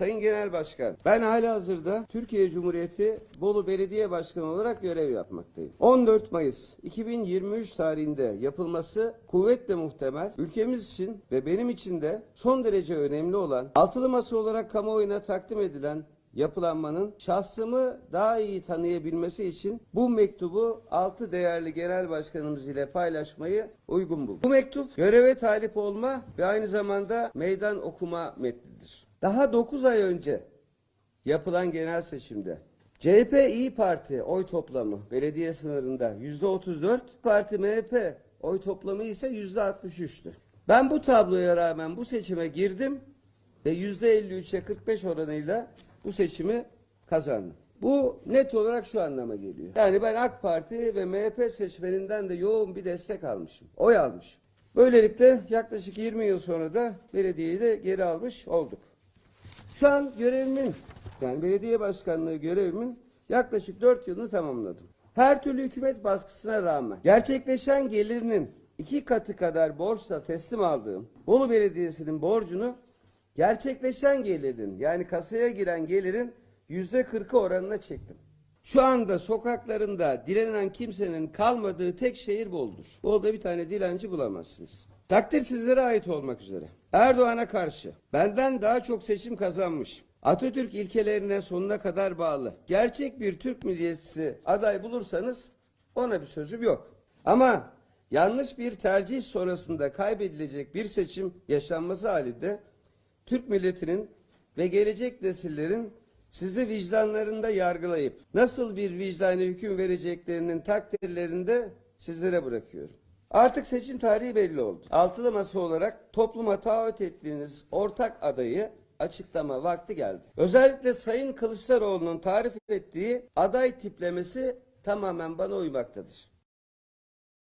Sayın Genel Başkan, ben hala hazırda Türkiye Cumhuriyeti Bolu Belediye Başkanı olarak görev yapmaktayım. 14 Mayıs 2023 tarihinde yapılması kuvvetle muhtemel, ülkemiz için ve benim için de son derece önemli olan, altılı masa olarak kamuoyuna takdim edilen yapılanmanın şahsımı daha iyi tanıyabilmesi için bu mektubu altı değerli genel başkanımız ile paylaşmayı uygun buldum. Bu mektup göreve talip olma ve aynı zamanda meydan okuma metnidir. Daha 9 ay önce yapılan genel seçimde CHP İyi Parti oy toplamı belediye sınırında yüzde 34, Parti MHP oy toplamı ise yüzde 63'tü. Ben bu tabloya rağmen bu seçime girdim ve yüzde 53'e 45 oranıyla bu seçimi kazandım. Bu net olarak şu anlama geliyor. Yani ben AK Parti ve MHP seçmeninden de yoğun bir destek almışım. Oy almışım. Böylelikle yaklaşık 20 yıl sonra da belediyeyi de geri almış olduk. Şu an görevimin yani belediye başkanlığı görevimin yaklaşık 4 yılını tamamladım. Her türlü hükümet baskısına rağmen gerçekleşen gelirinin iki katı kadar borçla teslim aldığım Bolu Belediyesi'nin borcunu gerçekleşen gelirin yani kasaya giren gelirin yüzde kırkı oranına çektim. Şu anda sokaklarında dilenen kimsenin kalmadığı tek şehir Bolu'dur. Bolu'da bir tane dilenci bulamazsınız. Takdir sizlere ait olmak üzere. Erdoğan'a karşı benden daha çok seçim kazanmış. Atatürk ilkelerine sonuna kadar bağlı. Gerçek bir Türk milliyetçisi aday bulursanız ona bir sözüm yok. Ama yanlış bir tercih sonrasında kaybedilecek bir seçim yaşanması halinde Türk milletinin ve gelecek nesillerin sizi vicdanlarında yargılayıp nasıl bir vicdani hüküm vereceklerinin takdirlerini de sizlere bırakıyorum. Artık seçim tarihi belli oldu. Altılı masa olarak topluma taahhüt ettiğiniz ortak adayı açıklama vakti geldi. Özellikle Sayın Kılıçdaroğlu'nun tarif ettiği aday tiplemesi tamamen bana uymaktadır.